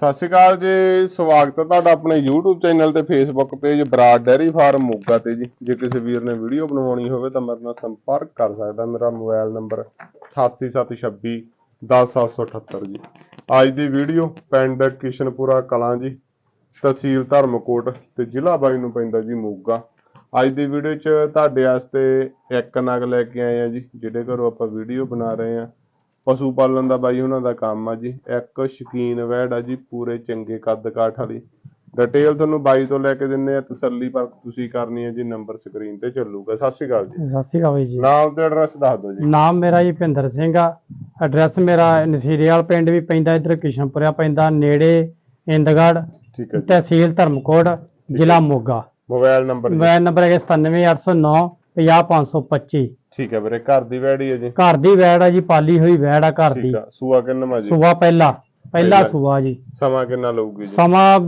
ਸਤਿ ਸ਼੍ਰੀ ਅਕਾਲ ਜੀ, ਸਵਾਗਤ ਹੈ ਤੁਹਾਡਾ ਆਪਣੇ YouTube ਚੈਨਲ ਤੇ Facebook page Brar dairy farm Moga ਤੇ ਜੀ। ਜੇ ਕਿਸੇ ਵੀਰ ਨੇ ਵੀਡੀਓ ਬਣਵਾਉਣੀ ਹੋਵੇ ਤਾਂ ਮੇਰੇ ਨਾਲ ਸੰਪਰਕ ਕਰ ਸਕਦਾ, ਮੇਰਾ ਮੋਬਾਈਲ ਨੰਬਰ 8876 10778 ਜੀ। ਅੱਜ ਦੀ ਵੀਡੀਓ ਪਿੰਡ ਕਿਸ਼ਨਪੁਰਾ ਕਲਾਂ ਜੀ, ਤਹਿਸੀਲ ਧਰਮਕੋਟ ਤੇ ਜ਼ਿਲ੍ਹਾ ਬਾਈ ਨੂੰ ਪੈਂਦਾ ਜੀ ਮੋਗਾ। ਅੱਜ ਦੀ ਵੀਡੀਓ 'ਚ ਤੁਹਾਡੇ ਵਾਸਤੇ ਇੱਕ ਨਗ ਲੈ ਕੇ ਆਏ ਆ ਜੀ, ਜਿਹੜੇ ਘਰੋਂ ਆਪਾਂ ਵੀਡੀਓ ਬਣਾ ਰਹੇ ਆ ਪਸ਼ੂ ਪਾਲਣ ਦਾ ਬਾਈ ਉਹਨਾਂ ਦਾ ਕੰਮ ਆ ਜੀ। ਇੱਕ ਸ਼ਕੀਨ ਵੈੜ ਆ ਜੀ ਪੂਰੇ ਚੰਗੇ ਕੱਦ ਕਾਠ ਵਾਲੀ। ਡਿਟੇਲ ਤੁਹਾਨੂੰ ਬਾਈ ਤੋਂ ਲੈ ਕੇ ਦਿੰਨੇ ਆ ਤਸੱਲੀ ਪਰ ਤੁਸੀਂ ਕਰਨੀ ਹੈ ਜੀ ਨੰਬਰ ਸਕਰੀਨ ਤੇ ਚੱਲੂਗਾ। ਸਤਿ ਸ਼੍ਰੀ ਅਕਾਲ ਜੀ। ਸਤਿ ਸ਼੍ਰੀ ਅਕਾਲ ਜੀ। ਨਾਮ ਤੇ ਐਡਰੈਸ ਦੱਸ ਦਿਓ ਜੀ। ਨਾਮ ਮੇਰਾ ਜੀ ਭਿੰਦਰ ਸਿੰਘ ਆ। ਐਡਰੈਸ ਮੇਰਾ ਨਸੀਰੇਵਾਲ ਪਿੰਡ ਵੀ ਪੈਂਦਾ ਇੱਧਰ ਕਿਸ਼ਨਪੁਰਿਆ ਪੈਂਦਾ ਨੇੜੇ ਇੰਦਗੜ ਠੀਕ ਹੈ ਤਹਿਸੀਲ ਧਰਮਕੋਟ ਜ਼ਿਲ੍ਹਾ Moga. Mobile number mobile number ਹੈ 97809 50525 ਠੀਕ ਹੈ ਵੀਰੇ ਘਰ ਦੀ ਵੈੜ ਹੀ ਜੀ? ਘਰ ਦੀ ਵੈੜ ਆ ਜੀ ਪਾਲੀ ਹੋਈ ਵੈੜ ਆ ਘਰ ਦੀ। ਠੀਕ ਆ ਸੂਆ ਕਿੰਨਾ ਜੀ? ਸੂਆ ਪਹਿਲਾ ਪਹਿਲਾ। ਸੂਆ ਜੀ। ਸਮਾਂ ਕਿੰਨਾ ਲਊਗੀ ਜੀ? ਸਮਾਂ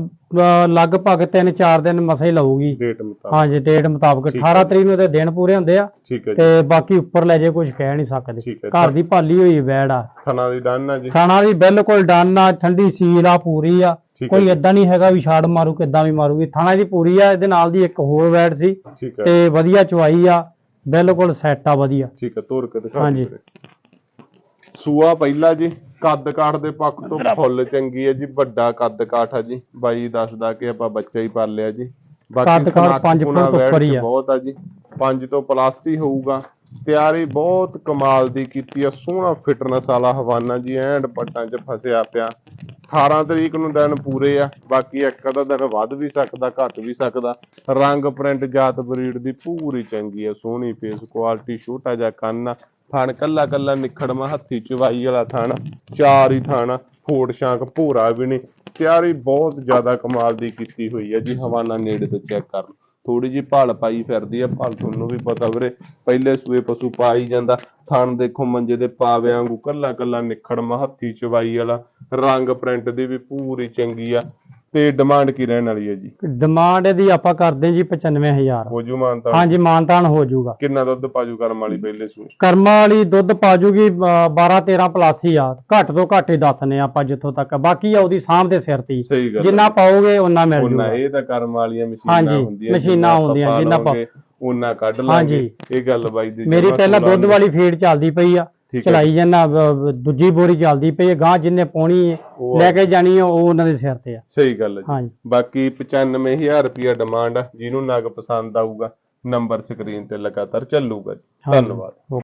ਲਗਭਗ 3-4 ਦਿਨ ਮਸਾਂ ਹੀ ਲਊਗੀ। ਡੇਟ ਮੁਤਾਬਕ। ਹਾਂਜੀ ਡੇਟ ਮੁਤਾਬਕ। ਠੀਕ ਹੈ। 18 ਤਰੀਕ ਨੂੰ ਤੇ ਦਿਨ ਪੂਰੇ ਹੁੰਦੇ ਆ। ਠੀਕ ਹੈ ਜੀ। ਤੇ ਬਾਕੀ ਉੱਪਰ ਲੈ ਜੇ ਕੁਝ ਕਹਿ ਨਹੀਂ ਸਕਦੇ। ਘਰ ਦੀ ਪਾਲੀ ਹੋਈ ਵੈੜ ਆ। ਥਣਾ ਦੀ ਡਨ ਆ ਜੀ? ਥਾਣਾ ਦੀ ਬਿਲਕੁਲ ਡਨ ਆ ਠੰਡੀ ਸੀਲ ਆ ਪੂਰੀ ਆ। ਠੀਕ ਹੈ ਕੋਈ ਜੀ। ਏਦਾਂ ਨਹੀਂ ਹੈਗਾ ਵੀ ਛਾੜ ਮਾਰੂ ਕਿੱਦਾਂ ਵੀ ਮਾਰੂਗੀ। ਥਾਣਾ ਦੀ ਪੂਰੀ ਆ ਇਹਦੇ ਨਾਲ ਦੀ ਇੱਕ ਹੋਰ ਵੈਡ ਸੀ ਠੀਕ ਹੈ। ਤੇ ਵਧੀਆ ਚਵਾਈ ਆ ਬਿਲਕੁਲ ਸੈੱਟ ਆ ਵਧੀਆ। ਠੀਕ ਹੈ ਤੋਰ ਕੇ ਦਿਖਾ ਹਾਂਜੀ। ਸੂਆ ਪਹਿਲਾ ਜੀ ਕੱਦ ਕਾਠ ਦੇ ਪੱਖ ਤੋਂ ਫੁੱਲ ਚੰਗੀ ਹੈ ਜੀ ਵੱਡਾ ਕੱਦ ਕਾਠ ਆ ਜੀ ਬਾਈ ਦੱਸਦਾ ਕਿ ਆਪਾਂ ਬੱਚਾ ਹੀ ਪਾਲਿਆ ਜੀ। ਕੱਦ ਕਾਠ ਸਨਾਖ ਪੰਜ ਫੁੱਟ ਉੱਪਰ ਹੀ ਚ ਆ। ਬਹੁਤ ਆ ਜੀ 5 ਤੋਂ ਪਲੱਸ ਹੀ ਹੋਊਗਾ। ਤਿਆਰੀ ਬਹੁਤ ਕਮਾਲ ਦੀ ਕੀਤੀ ਆ ਸੋਹਣਾ ਫਿਟਨੈਸ ਵਾਲਾ ਹਵਾਨਾ ਜੀ ਐਂਡ ਪੱਟਾਂ 'ਚ ਫਸਿਆ ਪਿਆ। 18 ਤਰੀਕ ਨੂੰ ਦਿਨ ਪੂਰੇ ਆ, ਬਾਕੀ ਇੱਕ ਅੱਧਾ ਦਿਨ ਵੱਧ ਵੀ ਸਕਦਾ, ਘੱਟ ਵੀ ਸਕਦਾ। ਰੰਗ ਪ੍ਰਿੰਟ ਜਾਤ ਬਰੀਡ ਦੀ ਪੂਰੀ ਚੰਗੀ ਆ, ਸੋਹਣੀ ਫੇਸ ਕੁਆਲਿਟੀ ਛੋਟਾ ਜਿਹਾ ਕੰਨ ਆ। ਥਣ ਕੱਲਾ ਕੱਲਾ ਨਿਖੜਮਾ ਹੱਥੀ ਚਵਾਈ ਵਾਲਾ ਥਣ, ਚਾਰ ਹੀ ਥਣ, ਫੋੜ ਸ਼ਾਂਕ ਭੂਰਾ ਵੀ ਨਹੀਂ। ਤਿਆਰੀ ਬਹੁਤ ਜ਼ਿਆਦਾ ਕਮਾਲ ਦੀ ਕੀਤੀ ਹੋਈ ਹੈ ਜੀ, ਹਵਾਨਾ ਨੇੜੇ ਤੋਂ ਚੈੱਕ ਕਰ ਲਓ ਥੋੜੀ ਜੀ ਭਾਲ ਪਾਈ ਫਿਰਦੀ ਆ, ਭਾਲ ਤੁਹਾਨੂੰ ਵੀ ਪਤਾ ਵੀਰੇ, ਪਹਿਲੇ ਸੂਏ ਪਸ਼ੂ ਪਾ ਹੀ ਜਾਂਦਾ, ਥਣ ਦੇਖੋ ਮੰਜੇ ਦੇ ਪਾਵਿਆਂ ਵਾਂਗੂ ਕੱਲਾ ਕੱਲਾ ਨਿਖੜਮਾ, ਹੱਥੀ ਚਵਾਈ ਵਾਲਾ, ਰੰਗ ਪ੍ਰਿੰਟ ਦੀ ਵੀ ਪੂਰੀ ਚੰਗੀ ਆ। ਤੇ ਡਿਮਾਂਡ ਕੀ ਰਹਿਣ ਵਾਲੀ ਹੈ ਜੀ? ਡਿਮਾਂਡ ਇਹਦੀ ਆਪਾਂ ਕਰਦੇ ਜੀ 95000 ਹੋ ਜੂ ਮਾਨਤਾ ਹਾਂਜੀ ਮਾਨਤਾਨ ਹੋ ਜਾਊਗਾ ਕਿੰਨਾ ਦੁੱਧ ਪਾਜੂ ਕਰਮ ਵਾਲੀ ਪਹਿਲੇ ਸੂਏ? ਕਰਮਾਂ ਵਾਲੀ ਦੁੱਧ ਪਾ ਜੂਗੀ 12 13 ਪਲੱਸ ਹੀ ਆ। ਘੱਟ ਤੋਂ ਘੱਟ ਹੀ ਦੱਸਨੇ ਆਪਾਂ ਜਿੱਥੋਂ ਤੱਕ। ਬਾਕੀ ਆ ਉਹਦੀ ਸਾਂਭ ਦੇ ਸਿਰ ਤੇ ਜਿੰਨਾ ਪਾਓਗੇ ਉਹਨਾਂ ਮਿਲ ਜੂਗਾ। ਇਹ ਤਾਂ ਕਰਮ ਵਾਲੀਆਂ ਮਸ਼ੀਨਾਂ ਹਾਂਜੀ, ਹੁੰਦੀਆਂ ਮਸ਼ੀਨਾਂ ਹੁੰਦੀਆਂ, ਜਿੰਨਾ ਲਵਾਂਗੇ, ਉਹਨਾਂ ਕੱਢ ਲਾਂਗੇ। ਇਹ ਗੱਲ ਬਾਈ ਦੀ ਮੇਰੀ ਪਹਿਲਾਂ ਦੁੱਧ ਵਾਲੀ ਫੀਡ ਚੱਲਦੀ ਪਈ ਆ। ਚਲਾਈ ਜਾਂਦਾ ਦੂਜੀ ਬੋਰੀ ਚੱਲਦੀ ਪਈ ਹੈ ਗਾਂ ਜਿੰਨੇ ਪਾਉਣੀ ਹੈ ਲੈ ਕੇ ਜਾਣੀ ਹੈ ਉਹ ਉਹਨਾਂ ਦੇ ਸਿਰ ਤੇ ਆ। ਸਹੀ ਗੱਲ ਹੈ ਜੀ। ਬਾਕੀ 95000 ਰੁਪਿਆ ਡਿਮਾਂਡ ਆ ਜਿਹਨੂੰ ਨਗ ਪਸੰਦ ਆਊਗਾ ਨੰਬਰ ਸਕਰੀਨ ਤੇ ਲਗਾਤਾਰ ਚੱਲੂਗਾ। ਧੰਨਵਾਦ।